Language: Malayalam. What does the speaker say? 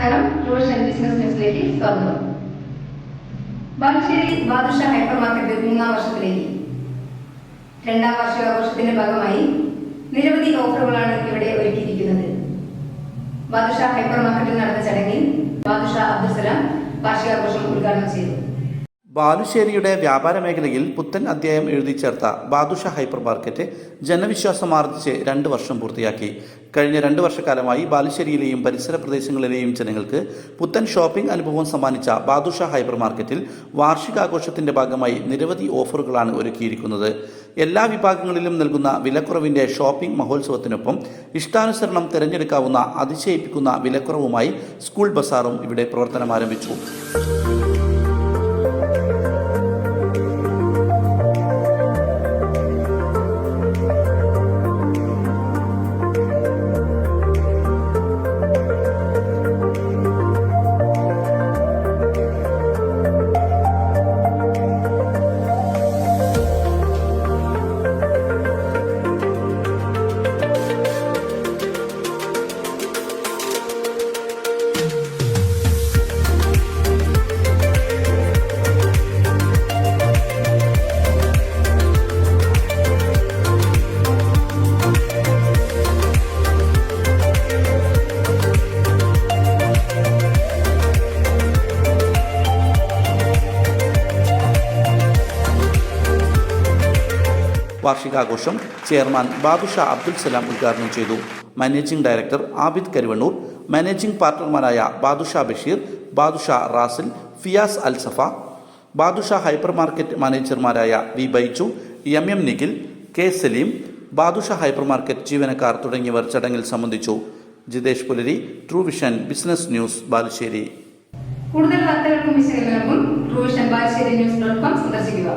നമസ്കാരം റോഷൻ ബിസിനസ് ന്യൂസിലേക്ക് സ്വാഗതം ബാലുശ്ശേരി ബാദുഷ ഹൈപ്പർ മാർക്കറ്റ് മൂന്നാം വർഷത്തിലേക്ക്. രണ്ടാം വാർഷികാഘോഷത്തിന്റെ ഭാഗമായി നിരവധി ഓഫറുകളാണ് ഇവിടെ ഒരുക്കിയിരിക്കുന്നത്. ബാദുഷ ഹൈപ്പർ മാർക്കറ്റിൽ നടന്ന ചടങ്ങിൽ ബാദുഷ അബ്ദുസലാം വാർഷികാഘോഷം ഉദ്ഘാടനം ചെയ്തു. ബാലുശ്ശേരിയുടെ വ്യാപാര മേഖലയിൽ പുത്തൻ അധ്യായം എഴുതി ചേർത്ത ബാദുഷ ഹൈപ്പർ മാർക്കറ്റ് ജനവിശ്വാസം ആർജിച്ച് രണ്ട് വർഷം പൂർത്തിയാക്കി. കഴിഞ്ഞ രണ്ട് വർഷക്കാലമായി ബാലുശ്ശേരിയിലെയും പരിസര പ്രദേശങ്ങളിലെയും ജനങ്ങൾക്ക് പുത്തൻ ഷോപ്പിംഗ് അനുഭവം സമ്മാനിച്ച ബാദുഷ ഹൈപ്പർ മാർക്കറ്റിൽ വാർഷികാഘോഷത്തിന്റെ ഭാഗമായി നിരവധി ഓഫറുകളാണ് ഒരുക്കിയിരിക്കുന്നത്. എല്ലാ വിഭാഗങ്ങളിലും നൽകുന്ന വിലക്കുറവിന്റെ ഷോപ്പിംഗ് മഹോത്സവത്തിനൊപ്പം ഇഷ്ടാനുസരണം തിരഞ്ഞെടുക്കാവുന്ന അതിശയിപ്പിക്കുന്ന വിലക്കുറവുമായി സ്കൂൾ ബസാറും ഇവിടെ പ്രവർത്തനം ആരംഭിച്ചു വാർഷികാഘോഷം ചെയർമാൻ ബാദുഷ അബ്ദുൽ സലാം ഉദ്ഘാടനം ചെയ്തു. Managing director Abid Karuvannur managing പാർട്ണർമാരായ Badusha Basheer Badusha Rasil Fiyas Alsafa Badusha hyper market മാനേജർമാരായ V Baiju M M Nikhil K Saleem Badusha hyper market ജീവനക്കാർ തുടങ്ങിയവർ ചടങ്ങിൽ സംബന്ധിച്ചു. Jithesh Pulari true vision business news Balussery. കൂടുതൽ വാർത്തകൾക്കും വിശകലനങ്ങൾക്കും vision Balussery news dot com സന്ദർശിക്കുക.